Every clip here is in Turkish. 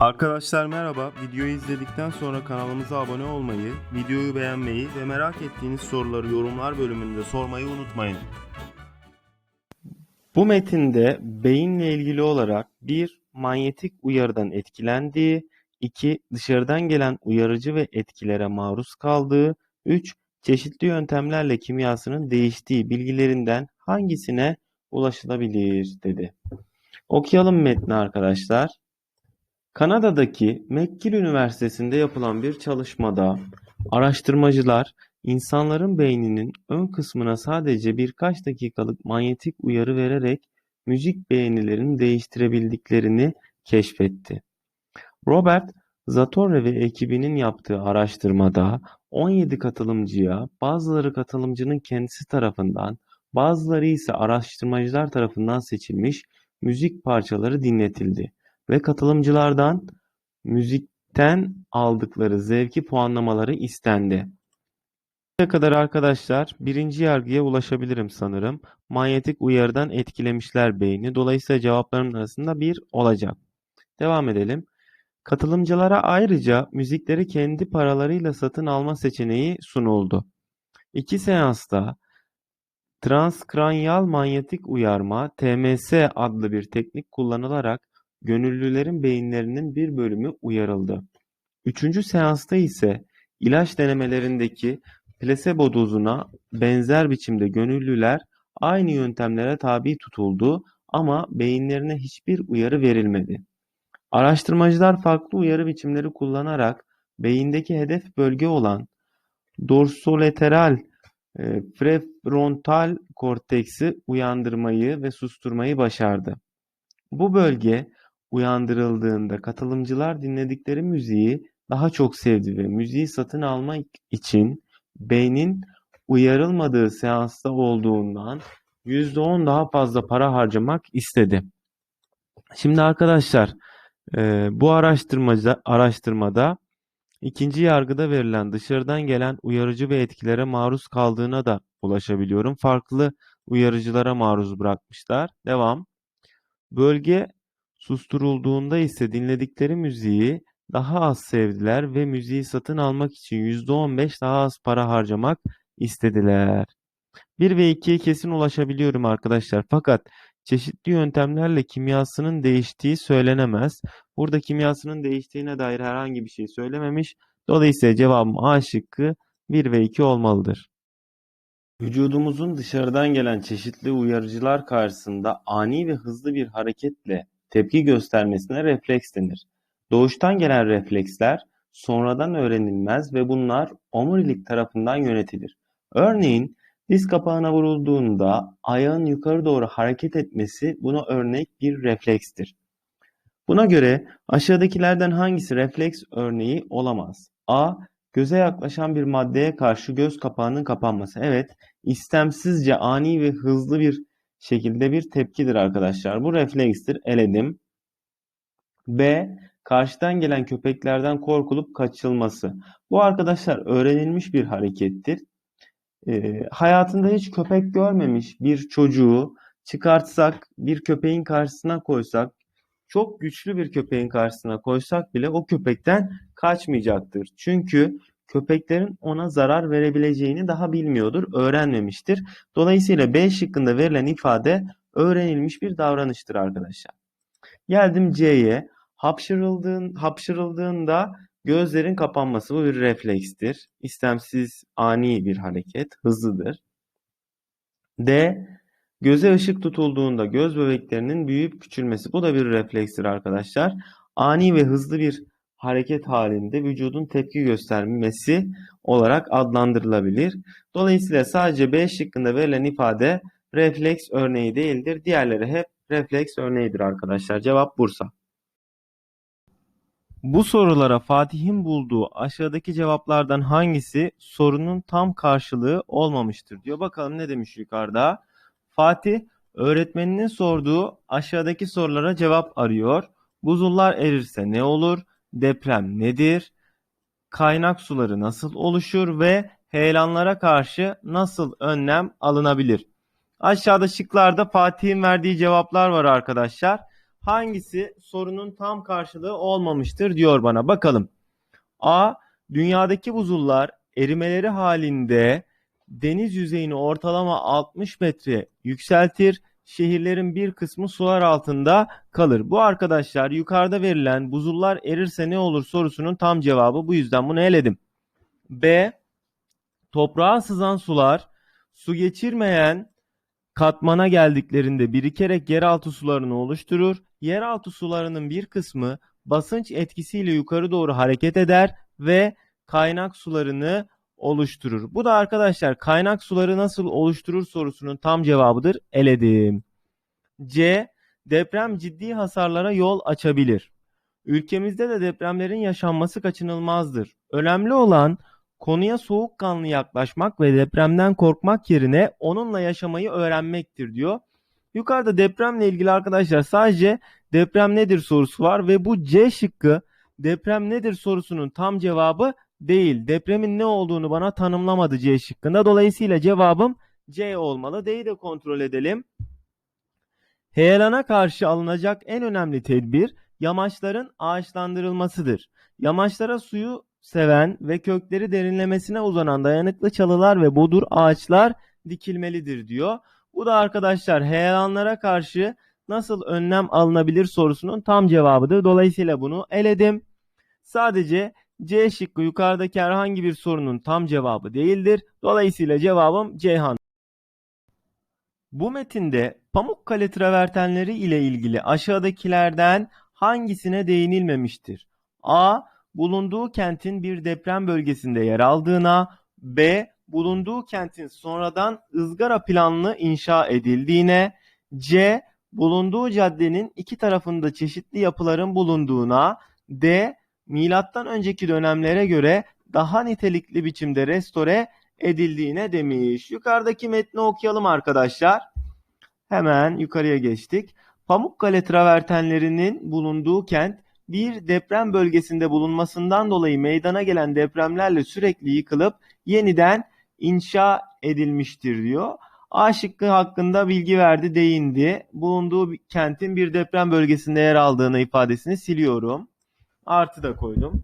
Arkadaşlar merhaba. Videoyu izledikten sonra kanalımıza abone olmayı, videoyu beğenmeyi ve merak ettiğiniz soruları yorumlar bölümünde sormayı unutmayın. Bu metinde beyinle ilgili olarak bir manyetik uyarıdan etkilendiği, iki dışarıdan gelen uyarıcı ve etkilere maruz kaldığı, üç çeşitli yöntemlerle kimyasının değiştiği bilgilerinden hangisine ulaşılabilir dedi. Okuyalım metni arkadaşlar. Kanada'daki McGill Üniversitesi'nde yapılan bir çalışmada araştırmacılar insanların beyninin ön kısmına sadece birkaç dakikalık manyetik uyarı vererek müzik beğenilerini değiştirebildiklerini keşfetti. Robert Zatorre ve ekibinin yaptığı araştırmada 17 katılımcıya bazıları katılımcının kendisi tarafından bazıları ise araştırmacılar tarafından seçilmiş müzik parçaları dinletildi ve katılımcılardan müzikten aldıkları zevki puanlamaları istendi. Buraya kadar arkadaşlar birinci yargıya ulaşabilirim sanırım. Manyetik uyarıdan etkilemişler beyni. Dolayısıyla cevapların arasında bir olacak. Devam edelim. Katılımcılara ayrıca müzikleri kendi paralarıyla satın alma seçeneği sunuldu. İki seansta transkranyal manyetik uyarma (TMS) adlı bir teknik kullanılarak gönüllülerin beyinlerinin bir bölümü uyarıldı. Üçüncü seansta ise ilaç denemelerindeki plasebo dozuna benzer biçimde gönüllüler aynı yöntemlere tabi tutuldu ama beyinlerine hiçbir uyarı verilmedi. Araştırmacılar farklı uyarı biçimleri kullanarak beyindeki hedef bölge olan dorsolateral e, prefrontal korteksi uyandırmayı ve susturmayı başardı. Bu bölge uyandırıldığında katılımcılar dinledikleri müziği daha çok sevdi ve müziği satın almak için beynin uyarılmadığı seansta olduğundan %10 daha fazla para harcamak istedi. Şimdi arkadaşlar e, bu araştırmada, araştırmada ikinci yargıda verilen dışarıdan gelen uyarıcı ve etkilere maruz kaldığına da ulaşabiliyorum. Farklı uyarıcılara maruz bırakmışlar. Devam. Bölge susturulduğunda ise dinledikleri müziği daha az sevdiler ve müziği satın almak için %15 daha az para harcamak istediler. 1 ve 2'ye kesin ulaşabiliyorum arkadaşlar. Fakat çeşitli yöntemlerle kimyasının değiştiği söylenemez. Burada kimyasının değiştiğine dair herhangi bir şey söylememiş. Dolayısıyla cevabım A şıkkı 1 ve 2 olmalıdır. Vücudumuzun dışarıdan gelen çeşitli uyarıcılar karşısında ani ve hızlı bir hareketle tepki göstermesine refleks denir. Doğuştan gelen refleksler sonradan öğrenilmez ve bunlar omurilik tarafından yönetilir. Örneğin diz kapağına vurulduğunda ayağın yukarı doğru hareket etmesi buna örnek bir reflekstir. Buna göre aşağıdakilerden hangisi refleks örneği olamaz? A. Göze yaklaşan bir maddeye karşı göz kapağının kapanması. Evet, istemsizce ani ve hızlı bir şekilde bir tepkidir arkadaşlar. Bu reflekstir. Eledim. B. Karşıdan gelen köpeklerden korkulup kaçılması. Bu arkadaşlar öğrenilmiş bir harekettir. E, hayatında hiç köpek görmemiş bir çocuğu çıkartsak, bir köpeğin karşısına koysak, çok güçlü bir köpeğin karşısına koysak bile o köpekten kaçmayacaktır. Çünkü köpeklerin ona zarar verebileceğini daha bilmiyordur, öğrenmemiştir. Dolayısıyla B şıkkında verilen ifade öğrenilmiş bir davranıştır arkadaşlar. Geldim C'ye. Hapşırıldığın, hapşırıldığında gözlerin kapanması bu bir reflekstir. İstemsiz ani bir hareket, hızlıdır. D. Göze ışık tutulduğunda göz bebeklerinin büyüyüp küçülmesi. Bu da bir reflekstir arkadaşlar. Ani ve hızlı bir hareket halinde vücudun tepki göstermesi olarak adlandırılabilir. Dolayısıyla sadece B şıkkında verilen ifade refleks örneği değildir. Diğerleri hep refleks örneğidir arkadaşlar. Cevap Bursa. Bu sorulara Fatih'in bulduğu aşağıdaki cevaplardan hangisi sorunun tam karşılığı olmamıştır diyor. Bakalım ne demiş yukarıda. Fatih öğretmeninin sorduğu aşağıdaki sorulara cevap arıyor. Buzullar erirse ne olur? Deprem nedir? Kaynak suları nasıl oluşur ve heyelanlara karşı nasıl önlem alınabilir? Aşağıda şıklarda Fatih'in verdiği cevaplar var arkadaşlar. hangisi sorunun tam karşılığı olmamıştır diyor bana. Bakalım. A. Dünyadaki buzullar erimeleri halinde deniz yüzeyini ortalama 60 metre yükseltir. Şehirlerin bir kısmı sular altında kalır. Bu arkadaşlar yukarıda verilen buzullar erirse ne olur sorusunun tam cevabı. Bu yüzden bunu eledim. B. Toprağa sızan sular su geçirmeyen katmana geldiklerinde birikerek yeraltı sularını oluşturur. Yeraltı sularının bir kısmı basınç etkisiyle yukarı doğru hareket eder ve kaynak sularını oluşturur. Bu da arkadaşlar kaynak suları nasıl oluşturur sorusunun tam cevabıdır. Eledim. C. Deprem ciddi hasarlara yol açabilir. Ülkemizde de depremlerin yaşanması kaçınılmazdır. Önemli olan konuya soğukkanlı yaklaşmak ve depremden korkmak yerine onunla yaşamayı öğrenmektir diyor. Yukarıda depremle ilgili arkadaşlar sadece deprem nedir sorusu var ve bu C şıkkı deprem nedir sorusunun tam cevabı değil. Depremin ne olduğunu bana tanımlamadı C şıkkında. Dolayısıyla cevabım C olmalı. D'yi de kontrol edelim. Heyelana karşı alınacak en önemli tedbir yamaçların ağaçlandırılmasıdır. Yamaçlara suyu seven ve kökleri derinlemesine uzanan dayanıklı çalılar ve bodur ağaçlar dikilmelidir diyor. Bu da arkadaşlar heyelanlara karşı nasıl önlem alınabilir sorusunun tam cevabıdır. Dolayısıyla bunu eledim. Sadece C şıkkı yukarıdaki herhangi bir sorunun tam cevabı değildir. Dolayısıyla cevabım Ceyhan. Bu metinde Pamukkale travertenleri ile ilgili aşağıdakilerden hangisine değinilmemiştir? A. Bulunduğu kentin bir deprem bölgesinde yer aldığına, B. Bulunduğu kentin sonradan ızgara planlı inşa edildiğine, C. Bulunduğu caddenin iki tarafında çeşitli yapıların bulunduğuna, D. Milattan önceki dönemlere göre daha nitelikli biçimde restore edildiğine demiş. Yukarıdaki metni okuyalım arkadaşlar. Hemen yukarıya geçtik. Pamukkale travertenlerinin bulunduğu kent bir deprem bölgesinde bulunmasından dolayı meydana gelen depremlerle sürekli yıkılıp yeniden inşa edilmiştir diyor. A şıkkı hakkında bilgi verdi, değindi. Bulunduğu kentin bir deprem bölgesinde yer aldığını ifadesini siliyorum. Artı da koydum.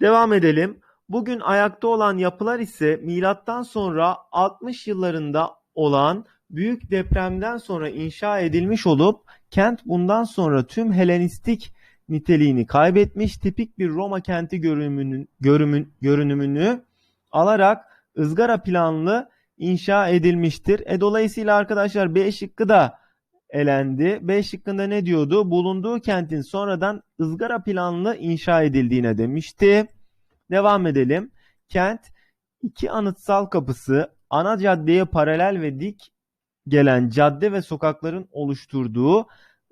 Devam edelim. Bugün ayakta olan yapılar ise milattan sonra 60 yıllarında olan büyük depremden sonra inşa edilmiş olup kent bundan sonra tüm Helenistik niteliğini kaybetmiş tipik bir Roma kenti görünümünü, görünümün, görünümünü alarak ızgara planlı inşa edilmiştir. E dolayısıyla arkadaşlar B şıkkı da elendi. B ne diyordu? Bulunduğu kentin sonradan ızgara planlı inşa edildiğine demişti. Devam edelim. Kent iki anıtsal kapısı ana caddeye paralel ve dik gelen cadde ve sokakların oluşturduğu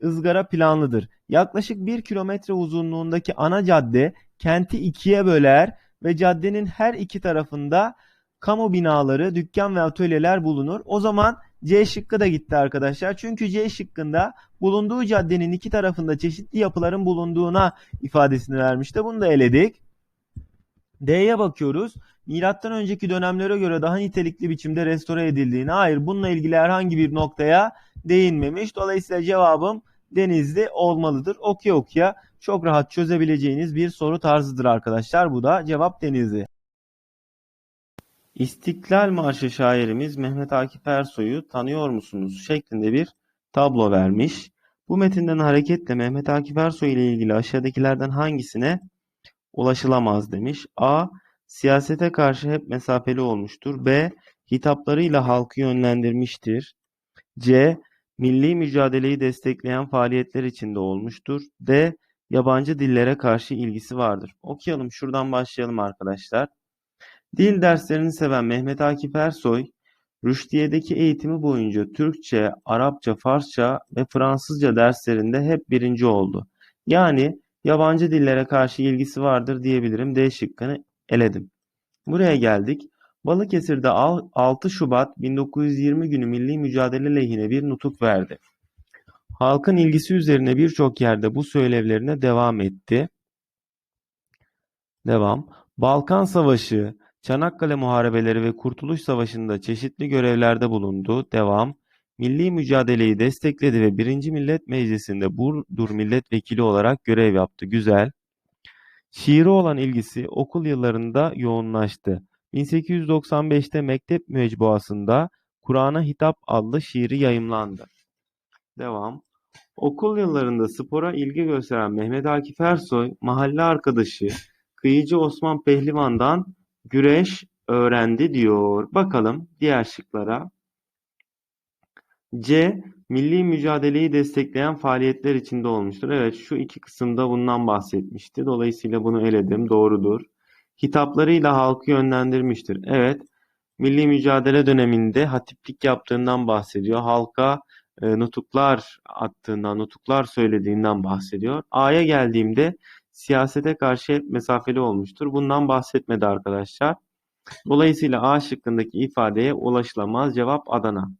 ızgara planlıdır. Yaklaşık 1 kilometre uzunluğundaki ana cadde kenti ikiye böler ve caddenin her iki tarafında kamu binaları, dükkan ve atölyeler bulunur. O zaman C şıkkı da gitti arkadaşlar. Çünkü C şıkkında bulunduğu caddenin iki tarafında çeşitli yapıların bulunduğuna ifadesini vermişti. Bunu da eledik. D'ye bakıyoruz. Milattan önceki dönemlere göre daha nitelikli biçimde restore edildiğine hayır bununla ilgili herhangi bir noktaya değinmemiş. Dolayısıyla cevabım Denizli olmalıdır. Okuya okuya çok rahat çözebileceğiniz bir soru tarzıdır arkadaşlar. Bu da cevap Denizli. İstiklal Marşı şairimiz Mehmet Akif Ersoy'u tanıyor musunuz şeklinde bir tablo vermiş. Bu metinden hareketle Mehmet Akif Ersoy ile ilgili aşağıdakilerden hangisine ulaşılamaz demiş. A. Siyasete karşı hep mesafeli olmuştur. B. Hitaplarıyla halkı yönlendirmiştir. C. Milli mücadeleyi destekleyen faaliyetler içinde olmuştur. D. Yabancı dillere karşı ilgisi vardır. Okuyalım şuradan başlayalım arkadaşlar. Dil derslerini seven Mehmet Akif Ersoy, Rüşdiye'deki eğitimi boyunca Türkçe, Arapça, Farsça ve Fransızca derslerinde hep birinci oldu. Yani yabancı dillere karşı ilgisi vardır diyebilirim. D şıkkını eledim. Buraya geldik. Balıkesir'de 6 Şubat 1920 günü milli mücadele lehine bir nutuk verdi. Halkın ilgisi üzerine birçok yerde bu söylevlerine devam etti. Devam. Balkan Savaşı, Çanakkale Muharebeleri ve Kurtuluş Savaşı'nda çeşitli görevlerde bulundu. Devam. milli mücadeleyi destekledi ve 1. Millet Meclisi'nde Burdur Milletvekili olarak görev yaptı. Güzel. Şiire olan ilgisi okul yıllarında yoğunlaştı. 1895'te mektep mecmuasında Kur'an'a Hitap adlı şiiri yayımlandı. Devam. Okul yıllarında spora ilgi gösteren Mehmet Akif Ersoy, mahalle arkadaşı Kıyıcı Osman Pehlivan'dan güreş öğrendi diyor. Bakalım diğer şıklara. C. Milli mücadeleyi destekleyen faaliyetler içinde olmuştur. Evet şu iki kısımda bundan bahsetmişti. Dolayısıyla bunu eledim. Doğrudur. Hitaplarıyla halkı yönlendirmiştir. Evet. Milli mücadele döneminde hatiplik yaptığından bahsediyor. Halka e, nutuklar attığından, nutuklar söylediğinden bahsediyor. A'ya geldiğimde siyasete karşı mesafeli olmuştur. Bundan bahsetmedi arkadaşlar. Dolayısıyla A şıkkındaki ifadeye ulaşılamaz. Cevap Adana.